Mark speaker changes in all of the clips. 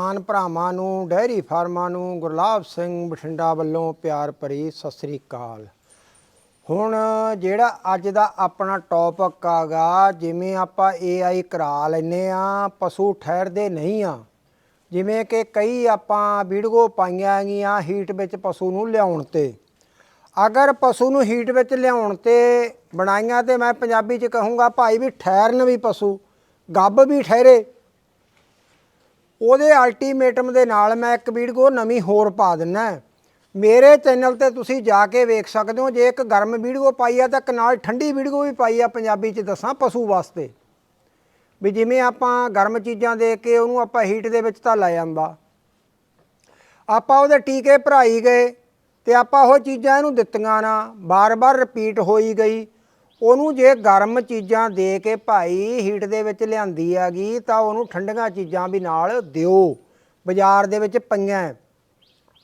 Speaker 1: ਕਿਸਾਨ ਭਰਾਵਾਂ ਨੂੰ ਡੈਰੀ ਫਾਰਮਾਂ ਨੂੰ ਗੁਰਲਾਬ ਸਿੰਘ ਬਠਿੰਡਾ ਵੱਲੋਂ ਪਿਆਰ ਭਰੀ ਸਤਿ ਸ੍ਰੀ ਅਕਾਲ। ਹੁਣ ਜਿਹੜਾ ਅੱਜ ਦਾ ਆਪਣਾ ਟੌਪਿਕ ਆਗਾ, ਜਿਵੇਂ ਆਪਾਂ AI ਕਰਾ ਲੈਨੇ ਆ, ਪਸ਼ੂ ਠਹਿਰਦੇ ਨਹੀਂ ਆ। ਜਿਵੇਂ ਕਿ ਕਈ ਆਪਾਂ ਵੀਡੀਓ ਪਾਈਆਂ ਗਈਆਂ ਹੀਟ ਵਿੱਚ ਪਸ਼ੂ ਨੂੰ ਲਿਆਉਣ ਤੇ। ਅਗਰ ਪਸ਼ੂ ਨੂੰ ਹੀਟ ਵਿੱਚ ਲਿਆਉਣ ਤੇ ਬਣਾਈਆਂ ਤੇ ਮੈਂ ਪੰਜਾਬੀ ਚ ਕਹੂੰਗਾ ਭਾਈ ਵੀ ਠਹਿਰਨ ਵੀ ਪਸ਼ੂ, ਗੱਬ ਵੀ ਠਹਿਰੇ। ਉਹਦੇ ਅਲਟੀਮੇਟਮ ਦੇ ਨਾਲ ਮੈਂ ਇੱਕ ਵੀਡੀਓ ਨਵੀਂ ਹੋਰ ਪਾ ਦਿੰਨਾ ਮੇਰੇ ਚੈਨਲ ਤੇ ਤੁਸੀਂ ਜਾ ਕੇ ਵੇਖ ਸਕਦੇ ਹੋ, ਜੇ ਇੱਕ ਗਰਮ ਵੀਡੀਓ ਪਾਈ ਆ ਤਾਂ ਇੱਕ ਨਾਲ ਠੰਡੀ ਵੀਡੀਓ ਵੀ ਪਾਈ ਆ ਪੰਜਾਬੀ ਚ ਦੱਸਾਂ ਪਸ਼ੂ ਵਾਸਤੇ। ਵੀ ਜਿਵੇਂ ਆਪਾਂ ਗਰਮ ਚੀਜ਼ਾਂ ਦੇ ਕੇ ਉਹਨੂੰ ਆਪਾਂ ਹੀਟ ਦੇ ਵਿੱਚ ਤਾਂ ਲੈ ਆਂਦਾ ਆਪਾਂ ਉਹਦੇ ਟੀਕੇ ਭਰਾਈ ਗਏ ਤੇ ਆਪਾਂ ਉਹ ਚੀਜ਼ਾਂ ਇਹਨੂੰ ਦਿੱਤੀਆਂ ਨਾ ਬਾਰ-ਬਾਰ ਰਿਪੀਟ ਹੋਈ ਗਈ। ਉਹਨੂੰ ਜੇ ਗਰਮ ਚੀਜ਼ਾਂ ਦੇ ਕੇ ਭਾਈ ਹੀਟ ਦੇ ਵਿੱਚ ਲਿਆਂਦੀ ਹੈਗੀ ਤਾਂ ਉਹਨੂੰ ਠੰਡੀਆਂ ਚੀਜ਼ਾਂ ਵੀ ਨਾਲ ਦਿਓ ਬਾਜ਼ਾਰ ਦੇ ਵਿੱਚ ਪਈਆਂ।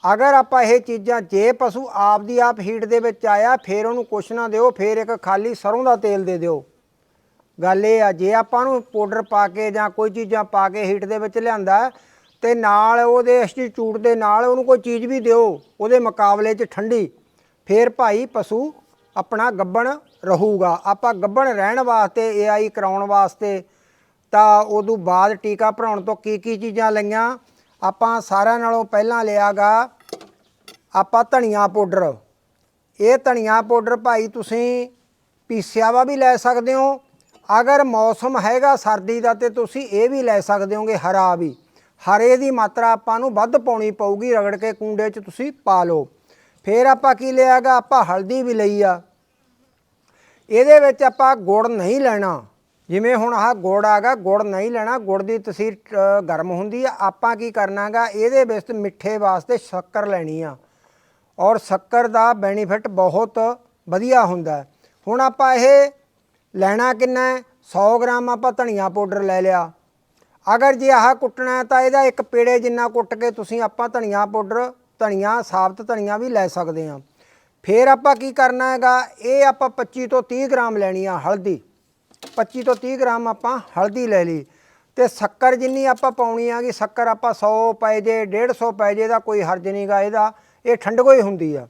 Speaker 1: ਅਗਰ ਆਪਾਂ ਇਹ ਚੀਜ਼ਾਂ ਜੇ ਪਸ਼ੂ ਆਪ ਦੀ ਆਪ ਹੀਟ ਦੇ ਵਿੱਚ ਆਇਆ ਫਿਰ ਉਹਨੂੰ ਕੁਛ ਨਾ ਦਿਓ ਫਿਰ ਇੱਕ ਖਾਲੀ ਸਰੋਂ ਦਾ ਤੇਲ ਦੇ ਦਿਓ। ਗੱਲ ਇਹ ਆ ਜੇ ਆਪਾਂ ਨੂੰ ਪਾਊਡਰ ਪਾ ਕੇ ਜਾਂ ਕੋਈ ਚੀਜ਼ਾਂ ਪਾ ਕੇ ਹੀਟ ਦੇ ਵਿੱਚ ਲਿਆਂਦਾ ਹੈ, ਤੇ ਨਾਲ ਉਹਦੇ ਇੰਸਟੀਚਿਊਟ ਦੇ ਨਾਲ ਉਹਨੂੰ ਕੋਈ ਚੀਜ਼ ਵੀ ਦਿਓ ਉਹਦੇ ਮੁਕਾਬਲੇ 'ਚ ਠੰਡੀ ਫਿਰ ਭਾਈ ਪਸ਼ੂ ਆਪਣਾ ਗੱਬਣ ਰਹੂਗਾ। ਆਪਾਂ ਗੱਭਣ ਰਹਿਣ ਵਾਸਤੇ ਏਆਈ ਕਰਾਉਣ ਵਾਸਤੇ, ਤਾਂ ਉਦੋਂ ਬਾਅਦ ਟੀਕਾ ਭਰਾਉਣ ਤੋਂ ਕੀ ਕੀ ਚੀਜ਼ਾਂ ਲਈਆਂ? ਆਪਾਂ ਸਾਰਿਆਂ ਨਾਲੋਂ ਪਹਿਲਾਂ ਲਿਆਗਾ ਆਪਾਂ ਧਨੀਆ ਪਾਊਡਰ। ਇਹ ਧਨੀਆ ਪਾਊਡਰ ਭਾਈ ਤੁਸੀਂ ਪੀਸਿਆ ਵਾ ਵੀ ਲੈ ਸਕਦੇ ਹੋ। ਅਗਰ ਮੌਸਮ ਹੈਗਾ ਸਰਦੀ ਦਾ ਤੇ ਤੁਸੀਂ ਇਹ ਵੀ ਲੈ ਸਕਦੇ ਹੋਗੇ, ਹਰਾ ਵੀ। ਹਰੇ ਦੀ ਮਾਤਰਾ ਆਪਾਂ ਨੂੰ ਵੱਧ ਪਾਉਣੀ ਪਊਗੀ, ਰਗੜ ਕੇ ਕੁੰਡੇ 'ਚ ਤੁਸੀਂ ਪਾ ਲਓ। ਫਿਰ ਆਪਾਂ ਕੀ ਲਿਆਗਾ? ਆਪਾਂ ਹਲਦੀ ਵੀ ਲਈ ਆ। ਇਹਦੇ ਵਿੱਚ ਆਪਾਂ ਗੁੜ ਨਹੀਂ ਲੈਣਾ। ਜਿਵੇਂ ਹੁਣ ਆਹ ਗੁੜ ਆਗਾ ਗੁੜ ਨਹੀਂ ਲੈਣਾ ਗੁੜ ਦੀ ਤਸੀਰ ਅ, ਗਰਮ ਹੁੰਦੀ ਆ। ਆਪਾਂ ਕੀ ਕਰਨਾਗਾ ਇਹਦੇ ਵਿੱਚ ਮਿੱਠੇ ਵਾਸਤੇ ਸ਼ੱਕਰ ਲੈਣੀ ਆ। ਔਰ ਸ਼ੱਕਰ ਦਾ ਬੈਨੀਫਿਟ ਬਹੁਤ ਵਧੀਆ ਹੁੰਦਾ ਹੁਣ ਆਪਾਂ ਇਹ ਲੈਣਾ ਕਿੰਨਾ ਹੈ? 100 ਗ੍ਰਾਮ ਆਪਾਂ ਧਨੀਆ ਪਾਊਡਰ ਲੈ ਲਿਆ। ਅਗਰ ਜੇ ਆਹ ਕੁੱਟਣਾ ਤਾਂ ਇਹਦਾ ਇੱਕ ਪੇੜੇ ਜਿੰਨਾ ਕੁੱਟ ਕੇ ਤੁਸੀਂ ਆਪਾਂ ਧਨੀਆ ਪਾਊਡਰ ਧਨੀਆ ਸਾਬਤ ਧਨੀਆ ਵੀ ਲੈ ਸਕਦੇ ਹਾਂ। ਫਿਰ ਆਪਾਂ ਕੀ ਕਰਨਾ ਹੈਗਾ? ਇਹ ਆਪਾਂ 25 ਤੋਂ 30 ਗ੍ਰਾਮ ਲੈਣੀ ਆ ਹਲਦੀ। 25 ਤੋਂ 30 ਗ੍ਰਾਮ ਆਪਾਂ ਹਲਦੀ ਲੈ ਲਈ। ਤੇ ਸ਼ੱਕਰ ਜਿੰਨੀ ਆਪਾਂ ਪਾਉਣੀ ਆਗੀ ਸ਼ੱਕਰ ਆਪਾਂ 100 ਪੈ ਜੇ 150 ਪੈ ਜੇ ਦਾ ਕੋਈ ਹਰਜ ਨਹੀਂਗਾ ਇਹਦਾ। ਇਹ ਠੰਡਗੋ ਹੀ ਹੁੰਦੀ ਆ।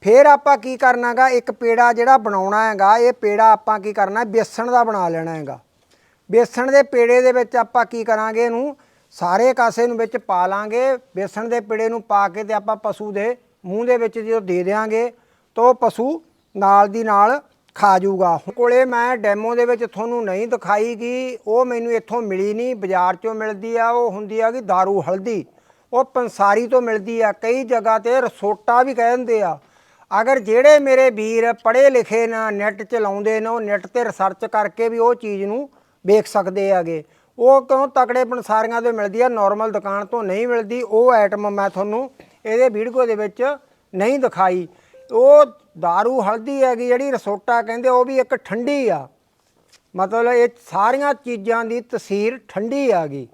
Speaker 1: ਫਿਰ ਆਪਾਂ ਕੀ ਕਰਨਾਗਾ ਇੱਕ ਪੇੜਾ ਜਿਹੜਾ ਬਣਾਉਣਾ ਹੈਗਾ, ਇਹ ਪੇੜਾ ਆਪਾਂ ਕੀ ਕਰਨਾ, ਬੇਸਣ ਦਾ ਬਣਾ ਲੈਣਾ ਹੈਗਾ। ਬੇਸਣ ਦੇ ਪੇੜੇ ਦੇ ਵਿੱਚ ਆਪਾਂ ਕੀ ਕਰਾਂਗੇ ਇਹਨੂੰ? ਸਾਰੇ ਕਾਸੇ ਨੂੰ ਵਿੱਚ ਪਾ ਲਾਂਗੇ। ਬੇਸਣ ਦੇ ਪੇੜੇ ਨੂੰ ਪਾ ਕੇ ਤੇ ਆਪਾਂ ਪਸ਼ੂ ਦੇ ਮੂੰਹ ਦੇ ਵਿੱਚ ਜਦੋਂ ਦੇ ਦੇਾਂਗੇ ਤਾਂ ਉਹ ਪਸ਼ੂ ਨਾਲ ਦੀ ਨਾਲ ਖਾ ਜਾਊਗਾ। ਕੋਲੇ ਮੈਂ ਡੈਮੋ ਦੇ ਵਿੱਚ ਤੁਹਾਨੂੰ ਨਹੀਂ ਦਿਖਾਈ ਗਈ ਉਹ ਮੈਨੂੰ ਇੱਥੋਂ ਮਿਲੀ ਨਹੀਂ, ਬਾਜ਼ਾਰ ਚੋਂ ਮਿਲਦੀ ਆ, ਉਹ ਹੁੰਦੀ ਆ ਕਿ दारू ਹਲਦੀ, ਉਹ ਪੰਸਾਰੀ ਤੋਂ ਮਿਲਦੀ ਆ, ਕਈ ਜਗ੍ਹਾ ਤੇ ਰਸੋਟਾ ਵੀ ਕਹਿ ਦਿੰਦੇ ਆ। ਅਗਰ ਜਿਹੜੇ ਮੇਰੇ ਵੀਰ ਪੜ੍ਹੇ ਲਿਖੇ ਨਾ ਨੈਟ ਚਲਾਉਂਦੇ ਨੇ, ਉਹ ਨੈਟ ਤੇ ਰਿਸਰਚ ਕਰਕੇ ਵੀ ਉਹ ਚੀਜ਼ ਨੂੰ ਵੇਖ ਸਕਦੇ ਆਗੇ ਉਹ ਕਿਉਂ ਤਕੜੇ ਪੰਸਾਰੀਆਂ ਤੋਂ ਮਿਲਦੀ ਆ ਨਾਰਮਲ ਦੁਕਾਨ ਤੋਂ ਨਹੀਂ ਮਿਲਦੀ, ਉਹ ਆਈਟਮ ਮੈਂ ਤੁਹਾਨੂੰ ਇਹਦੇ ਵੀਡੀਓ ਦੇ ਵਿੱਚ ਨਹੀਂ ਦਿਖਾਈ। ਉਹ दारू ਹਲਦੀ ਹੈਗੀ ਜਿਹੜੀ ਰਸੋਟਾ ਕਹਿੰਦੇ ਉਹ ਵੀ ਇੱਕ ਠੰਡੀ ਆ। ਮਤਲਬ ਇਹ ਸਾਰੀਆਂ ਚੀਜ਼ਾਂ ਦੀ ਤਸੀਰ ਠੰਡੀ ਆ ਗਈ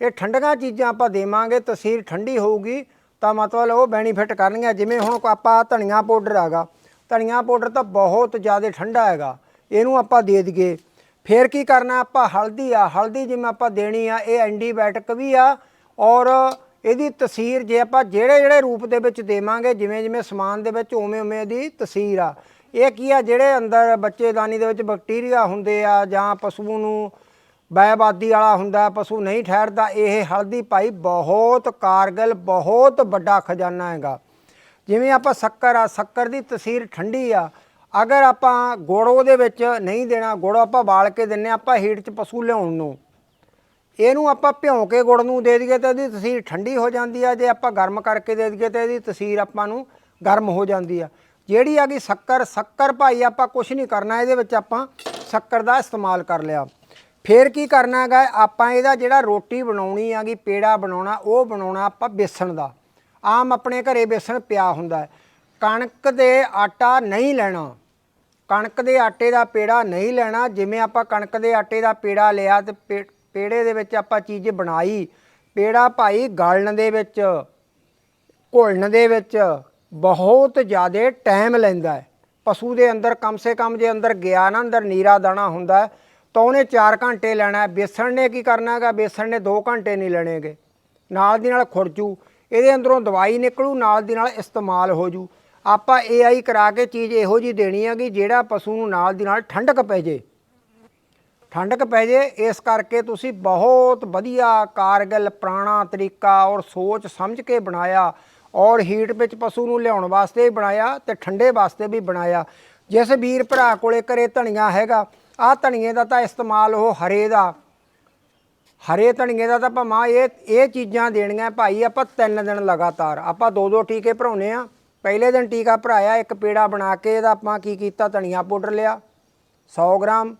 Speaker 1: ਇਹ ਠੰਡੀਆਂ ਚੀਜ਼ਾਂ ਆਪਾਂ ਦੇਵਾਂਗੇ, ਤਸੀਰ ਠੰਡੀ ਹੋਊਗੀ, ਤਾਂ ਮਤਲਬ ਉਹ ਬੈਨੀਫਿਟ ਕਰਨਗੀਆਂ। ਜਿਵੇਂ ਹੁਣ ਆਪਾਂ ਧਨੀਆ ਪਾਊਡਰ ਹੈਗਾ, ਧਨੀਆ ਪਾਊਡਰ ਤਾਂ ਬਹੁਤ ਜ਼ਿਆਦਾ ਠੰਡਾ ਹੈਗਾ, ਇਹਨੂੰ ਆਪਾਂ ਦੇ ਦਈਏ। ਫਿਰ ਕੀ ਕਰਨਾ ਆਪਾਂ ਹਲਦੀ ਆ, ਹਲਦੀ ਜਿਵੇਂ ਆਪਾਂ ਦੇਣੀ ਆ, ਇਹ ਐਂਟੀਬਾਇਓਟਿਕ ਵੀ ਆ ਔਰ ਇਹਦੀ ਤਸੀਰ ਜੇ ਆਪਾਂ ਜਿਹੜੇ ਜਿਹੜੇ ਰੂਪ ਦੇ ਵਿੱਚ ਦੇਵਾਂਗੇ, ਜਿਵੇਂ ਜਿਵੇਂ ਸਮਾਨ ਦੇ ਵਿੱਚ ਉਵੇਂ ਉਵੇਂ ਇਹਦੀ ਤਸੀਰ ਆ। ਇਹ ਕੀ ਆ, ਜਿਹੜੇ ਅੰਦਰ ਬੱਚੇਦਾਨੀ ਦੇ ਵਿੱਚ ਬੈਕਟੀਰੀਆ ਹੁੰਦੇ ਆ ਜਾਂ ਪਸ਼ੂ ਨੂੰ ਬੈਬਾਦੀ ਵਾਲਾ ਹੁੰਦਾ, ਪਸ਼ੂ ਨਹੀਂ ਠਹਿਰਦਾ, ਇਹ ਹਲਦੀ ਭਾਈ ਬਹੁਤ ਕਾਰਗਲ, ਬਹੁਤ ਵੱਡਾ ਖਜ਼ਾਨਾ ਹੈਗਾ। ਜਿਵੇਂ ਆਪਾਂ ਸ਼ੱਕਰ ਆ, ਸ਼ੱਕਰ ਦੀ ਤਸੀਰ ਠੰਡੀ ਆ। ਅਗਰ ਆਪਾਂ ਗੁੜ ਉਹਦੇ ਵਿੱਚ ਨਹੀਂ ਦੇਣਾ, ਗੁੜ ਆਪਾਂ ਬਾਲ ਕੇ ਦਿੰਨੇ ਆਪਾਂ ਹੀਟ 'ਚ ਪਸ਼ੂ ਲਿਆਉਣ ਨੂੰ। ਇਹਨੂੰ ਆਪਾਂ ਭਿਉਂ ਕੇ ਗੁੜ ਨੂੰ ਦੇ ਦਈਏ ਤਾਂ ਇਹਦੀ ਤਸੀਰ ਠੰਡੀ ਹੋ ਜਾਂਦੀ ਆ, ਜੇ ਆਪਾਂ ਗਰਮ ਕਰਕੇ ਦੇ ਦਈਏ ਤਾਂ ਇਹਦੀ ਤਸੀਰ ਆਪਾਂ ਨੂੰ ਗਰਮ ਹੋ ਜਾਂਦੀ ਆ। ਜਿਹੜੀ ਆ ਗਈ ਸ਼ੱਕਰ ਸ਼ੱਕਰ ਭਾਈ ਆਪਾਂ ਕੁਝ ਨਹੀਂ ਕਰਨਾ, ਇਹਦੇ ਵਿੱਚ ਆਪਾਂ ਸ਼ੱਕਰ ਦਾ ਇਸਤੇਮਾਲ ਕਰ ਲਿਆ। ਫਿਰ ਕੀ ਕਰਨਾ ਹੈਗਾ, ਆਪਾਂ ਇਹਦਾ ਜਿਹੜਾ ਰੋਟੀ ਬਣਾਉਣੀ ਆਗੀ ਪੇੜਾ ਬਣਾਉਣਾ, ਉਹ ਬਣਾਉਣਾ ਆਪਾਂ ਬੇਸਣ ਦਾ। ਆਮ ਆਪਣੇ ਘਰੇ ਬੇਸਣ ਪਿਆ ਹੁੰਦਾ ਹੈ। ਕਣਕ ਦੇ ਆਟਾ ਨਹੀਂ ਲੈਣਾ। ਕਣਕ ਦੇ ਆਟੇ ਦਾ ਪੇੜਾ ਨਹੀਂ ਲੈਣਾ। ਜਿਵੇਂ ਆਪਾਂ ਕਣਕ ਦੇ ਆਟੇ ਦਾ ਪੇੜਾ ਲਿਆ ਤੇ ਪੇ- ਪੇੜੇ ਦੇ ਵਿੱਚ ਆਪਾਂ ਚੀਜ਼ ਬਣਾਈ। ਪੇੜਾ ਭਾਈ ਗਲਣ ਦੇ ਵਿੱਚ, ਘੋਲਣ ਦੇ ਵਿੱਚ ਬਹੁਤ ਜ਼ਿਆਦਾ ਟਾਈਮ ਲੈਂਦਾ ਹੈ। ਪਸ਼ੂ ਦੇ ਅੰਦਰ ਕਮ ਸੇ ਕਮ ਜੇ ਅੰਦਰ ਗਿਆ ਨਾ, ਅੰਦਰ ਨੀਰਾ ਦਾਣਾ ਹੁੰਦਾ ਤਾਂ ਉਹਨੇ 4 ਘੰਟੇ ਲੈਣਾ ਹੈ। ਬੇਸਣ ਨੇ ਕੀ ਕਰਨਾ ਹੈਗਾ? ਬੇਸਣ ਨੇ 2 ਘੰਟੇ ਨਹੀਂ ਲੈਣੇਗੇ। ਨਾਲ ਦੀ ਨਾਲ ਖੁਰਜੂ। ਇਹਦੇ ਅੰਦਰੋਂ ਦਵਾਈ ਨਿਕਲੂ, ਨਾਲ ਦੀ ਨਾਲ ਇਸਤੇਮਾਲ ਹੋ ਜੂ। ਆਪਾਂ ਏਆਈ ਕਰਾ ਕੇ ਚੀਜ਼ ਇਹੋ ਜੀ ਦੇਣੀ ਹੈਗੀ, ਜਿਹੜਾ ਪਸ਼ੂ ਨੂੰ ਨਾਲ ਦੀ ਨਾਲ ਠੰਡਕ ਪੈ ਜੇ। ਠੰਡਕ ਪੈ ਜੇ, ਇਸ ਕਰਕੇ ਤੁਸੀਂ ਬਹੁਤ ਵਧੀਆ ਕਾਰਗਲ, ਪੁਰਾਣਾ ਤਰੀਕਾ ਔਰ ਸੋਚ ਸਮਝ ਕੇ ਬਣਾਇਆ ਔਰ ਹੀਟ ਵਿੱਚ ਪਸ਼ੂ ਨੂੰ ਲਿਆਉਣ ਵਾਸਤੇ ਵੀ ਬਣਾਇਆ ਤੇ ਠੰਡੇ ਵਾਸਤੇ ਵੀ ਬਣਾਇਆ। ਜਿਸ ਵੀਰ ਭਰਾ ਕੋਲੇ ਘਰੇ ਧਨੀਆ ਹੈਗਾ, ਆਹ ਧਨੀਏ ਦਾ ਤਾਂ ਇਸਤੇਮਾਲ ਉਹ ਹਰੇ ਦਾ। ਹਰੇ ਧਨੀਏ ਦਾ ਤਾਂ ਭਾਵੇਂ ਇਹ ਇਹ ਚੀਜ਼ਾਂ ਦੇਣੀਆਂ ਭਾਈ, ਆਪਾਂ ਤਿੰਨ ਦਿਨ ਲਗਾਤਾਰ, ਆਪਾਂ ਦੋ ਦੋ ਟੀਕੇ ਭਰਾਉਨੇ ਆ ਪਹਿਲੇ ਦਿਨ ਟੀਕਾ ਭਰਾਇਆ, ਇੱਕ ਪੇੜਾ ਬਣਾ ਕੇ ਇਹਦਾ ਆਪਾਂ ਕੀ ਕੀਤਾ, ਧਨੀਆ ਪਾਊਡਰ ਲਿਆ 100 ਗ੍ਰਾਮ।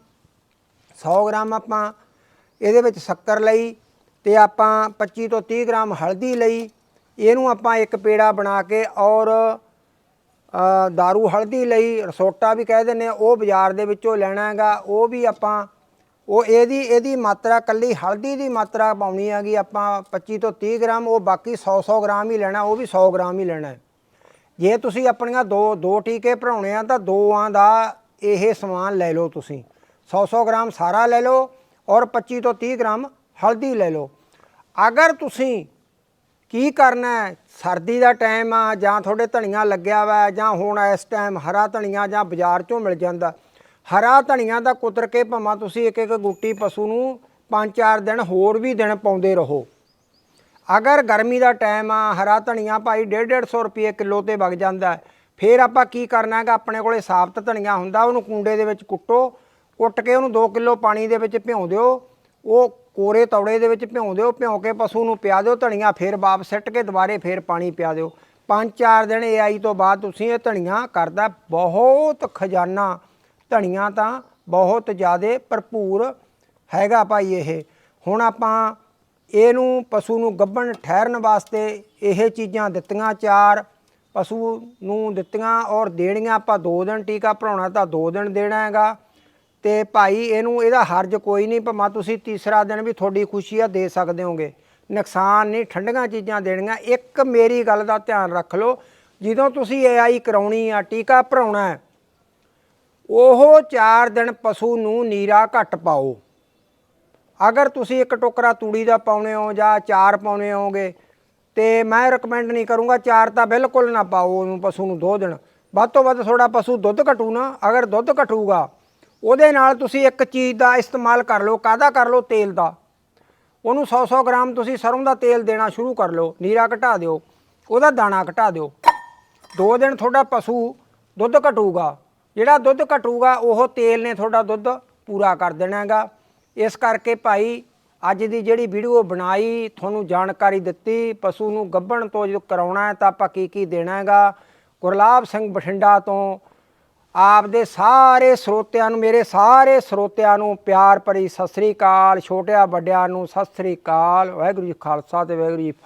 Speaker 1: 100 ਗ੍ਰਾਮ ਆਪਾਂ ਇਹਦੇ ਵਿੱਚ ਸ਼ੱਕਰ ਲਈ ਤੇ ਆਪਾਂ 25 ਤੋਂ 30 ਗ੍ਰਾਮ ਹਲਦੀ ਲਈ। ਇਹਨੂੰ ਆਪਾਂ ਇੱਕ ਪੇੜਾ ਬਣਾ ਕੇ ਔਰ ਅ, ਦਾਰੂ ਹਲਦੀ ਲਈ ਰਸੋਟਾ ਵੀ ਕਹਿ ਦਿੰਦੇ ਆ ਉਹ ਬਾਜ਼ਾਰ ਦੇ ਵਿੱਚੋਂ ਲੈਣਾ ਹੈਗਾ। ਉਹ ਵੀ ਆਪਾਂ ਉਹ ਇਹਦੀ ਇਹਦੀ ਮਾਤਰਾ ਕੱਲੀ ਹਲਦੀ ਦੀ ਮਾਤਰਾ ਪਾਉਣੀ ਹੈਗੀ। ਆਪਾਂ 25 ਤੋਂ 30 ਗ੍ਰਾਮ ਉਹ ਬਾਕੀ 100 100 ਗ੍ਰਾਮ ਹੀ ਲੈਣਾ ਉਹ ਵੀ 100 ਗ੍ਰਾਮ ਹੀ ਲੈਣਾ। ਜੇ ਤੁਸੀਂ ਆਪਣੀਆਂ ਦੋ ਦੋ ਟੀਕੇ ਭਰਾਉਣੇ ਆ ਤਾਂ ਦੋਆਂ ਦਾ ਇਹ ਸਮਾਨ ਲੈ ਲਓ ਤੁਸੀਂ। 100-100 ਗ੍ਰਾਮ ਸਾਰਾ ਲੈ ਲਓ ਔਰ 25 ਤੋਂ 30 ਗ੍ਰਾਮ ਹਲਦੀ ਲੈ ਲਓ। ਅਗਰ ਤੁਸੀਂ ਕੀ ਕਰਨਾ ਹੈ? ਸਰਦੀ ਦਾ ਟਾਈਮ ਆ ਜਾਂ ਤੁਹਾਡੇ ਧਨੀਆ ਲੱਗਿਆ ਵਾ ਜਾਂ ਹੁਣ ਇਸ ਟਾਈਮ ਹਰਾ ਧਨੀਆ ਜਾਂ ਬਾਜ਼ਾਰ ਚੋਂ ਮਿਲ ਜਾਂਦਾ। ਹਰਾ ਧਨੀਆ ਦਾ ਕੁਤਰ ਕੇ ਭਾਵੇਂ ਤੁਸੀਂ ਇੱਕ ਇੱਕ ਗੁੱਟੀ ਪਸ਼ੂ ਨੂੰ 5-4 ਦਿਨ ਹੋਰ ਵੀ ਦਿਨ ਪਾਉਂਦੇ ਰਹੋ। ਅਗਰ ਗਰਮੀ ਦਾ ਟਾਈਮ ਆ, ਹਰਾ ਧਨੀਆ ਭਾਈ 150 ਰੁਪਏ ਕਿਲੋ ਤੇ ਵਗ ਜਾਂਦਾ। ਫਿਰ ਆਪਾਂ ਕੀ ਕਰਨਾ ਹੈਗਾ? ਆਪਣੇ ਕੋਲੇ ਸਾਬਤ ਧਨੀਆ ਹੁੰਦਾ, ਉਹਨੂੰ ਕੁੰਡੇ ਦੇ ਵਿੱਚ ਕੁੱਟੋ। ਕੁੱਟ ਕੇ ਉਹਨੂੰ 2 ਕਿਲੋ ਪਾਣੀ ਦੇ ਵਿੱਚ ਭਿਉਂ ਦਿਓ, ਉਹ ਕੋਰੇ ਤੌੜੇ ਦੇ ਵਿੱਚ ਭਿਉਂ ਦਿਓ, ਭਿਉਂ ਕੇ ਪਸ਼ੂ ਨੂੰ ਪਿਆ ਦਿਓ, ਧਨੀਆ ਫਿਰ ਵਾਪਸ ਸਿੱਟ ਕੇ ਦੁਬਾਰੇ ਫਿਰ ਪਾਣੀ ਪਿਆ ਦਿਓ। ਪੰਜ ਚਾਰ ਦਿਨ ਇਹ ਆਈ ਤੋਂ ਬਾਅਦ ਤੁਸੀਂ ਇਹ ਧਨੀਆ ਕਰਦਾ ਬਹੁਤ ਖਜ਼ਾਨਾ। ਧਨੀਆ ਤਾਂ ਬਹੁਤ ਜ਼ਿਆਦੇ ਭਰਪੂਰ ਹੈਗਾ ਭਾਈ ਇਹ। ਹੁਣ ਆਪਾਂ ਇਹਨੂੰ ਪਸ਼ੂ ਨੂੰ ਗੱਭਣ ਠਹਿਰਨ ਵਾਸਤੇ ਇਹ ਚੀਜ਼ਾਂ ਦਿੱਤੀਆਂ ਚਾਰ, ਪਸ਼ੂ ਨੂੰ ਦਿੱਤੀਆਂ ਔਰ ਦੇਣੀਆਂ ਆਪਾਂ 2 ਦਿਨ, ਟੀਕਾ ਭਰਾਉਣਾ ਤਾਂ 2 ਦਿਨ ਦੇਣਾ ਹੈਗਾ। ਤੇ ਭਾਈ ਇਹਨੂੰ ਇਹਦਾ ਹਰਜ ਕੋਈ ਨਹੀਂ, ਭਾਵੇਂ ਤੁਸੀਂ ਤੀਸਰਾ ਦਿਨ ਵੀ ਤੁਹਾਡੀ ਖੁਸ਼ੀ ਆ ਦੇ ਸਕਦੇ ਹੋਗੇ। ਨੁਕਸਾਨ ਨਹੀਂ, ਠੰਡੀਆਂ ਚੀਜ਼ਾਂ ਦੇਣੀਆਂ। ਇੱਕ ਮੇਰੀ ਗੱਲ ਦਾ ਧਿਆਨ ਰੱਖ ਲਓ, ਜਦੋਂ ਤੁਸੀਂ ਏਆਈ ਕਰਾਉਣੀ ਆ, ਟੀਕਾ ਭਰਾਉਣਾ ਹੈ, ਉਹ 4 ਦਿਨ ਪਸ਼ੂ ਨੂੰ ਨੀਰਾ ਘੱਟ ਪਾਓ। ਅਗਰ ਤੁਸੀਂ ਇੱਕ ਟੋਕਰਾ ਤੂੜੀ ਦਾ ਪਾਉਣੇ ਹੋ ਜਾਂ ਚਾਰ ਪਾਉਣੇ ਹੋਗੇ, ਤੇ ਮੈਂ ਰეკਮੈਂਡ ਨਹੀਂ ਕਰੂੰਗਾ ਚਾਰ ਤਾਂ ਬਿਲਕੁਲ ਨਾ ਪਾਓ ਉਹਨੂੰ ਪਸ਼ੂ ਨੂੰ ਦੋ ਦਿਨ। ਵੱਧ ਤੋਂ ਵੱਧ ਥੋੜਾ ਪਸ਼ੂ ਦੁੱਧ ਘਟੂ ਨਾ। ਅਗਰ ਦੁੱਧ ਘਟੂਗਾ ਉਹਦੇ ਨਾਲ ਤੁਸੀਂ ਇੱਕ ਚੀਜ਼ ਦਾ ਇਸਤੇਮਾਲ ਕਰ ਲਓ, ਕਾਹਦਾ ਕਰ ਲਓ? ਤੇਲ ਦਾ। ਉਹਨੂੰ 100-100 ਗ੍ਰਾਮ ਤੁਸੀਂ ਸਰੋਂ ਦਾ ਤੇਲ ਦੇਣਾ ਸ਼ੁਰੂ ਕਰ ਲਓ, ਨੀਰਾ ਘਟਾ ਦਿਓ, ਉਹਦਾ ਦਾਣਾ ਘਟਾ ਦਿਓ। ਦੋ ਦਿਨ ਤੁਹਾਡਾ ਪਸ਼ੂ ਦੁੱਧ ਘਟੂਗਾ। ਜਿਹੜਾ ਦੁੱਧ ਘਟੂਗਾ, ਉਹ ਤੇਲ ਨੇ ਤੁਹਾਡਾ ਦੁੱਧ ਪੂਰਾ ਕਰ ਦੇਣਾ ਹੈਗਾ ਇਸ ਕਰਕੇ ਭਾਈ, ਅੱਜ ਦੀ ਜਿਹੜੀ ਵੀਡੀਓ ਬਣਾਈ, ਤੁਹਾਨੂੰ ਜਾਣਕਾਰੀ ਦਿੱਤੀ, ਪਸ਼ੂ ਨੂੰ ਗੱਭਣ ਤੋਂ ਜਦੋਂ ਕਰਾਉਣਾ ਹੈ ਤਾਂ ਆਪਾਂ ਕੀ ਕੀ ਦੇਣਾ ਹੈਗਾ ਗੁਰਲਾਬ ਸਿੰਘ ਬਠਿੰਡਾ ਤੋਂ ਆਪਦੇ ਸਾਰੇ ਸਰੋਤਿਆਂ ਨੂੰ, ਮੇਰੇ ਸਾਰੇ ਸਰੋਤਿਆਂ ਨੂੰ ਪਿਆਰ ਭਰੀ ਸਤਿ ਸ੍ਰੀ ਅਕਾਲ, ਛੋਟਿਆਂ ਵੱਡਿਆਂ ਨੂੰ ਸਤਿ ਸ੍ਰੀ ਅਕਾਲ, ਵਾਹਿਗੁਰੂ ਜੀ ਖਾਲਸਾ ਤੇ ਵਾਹਿਗੁਰੂ ਜੀ ਕੀ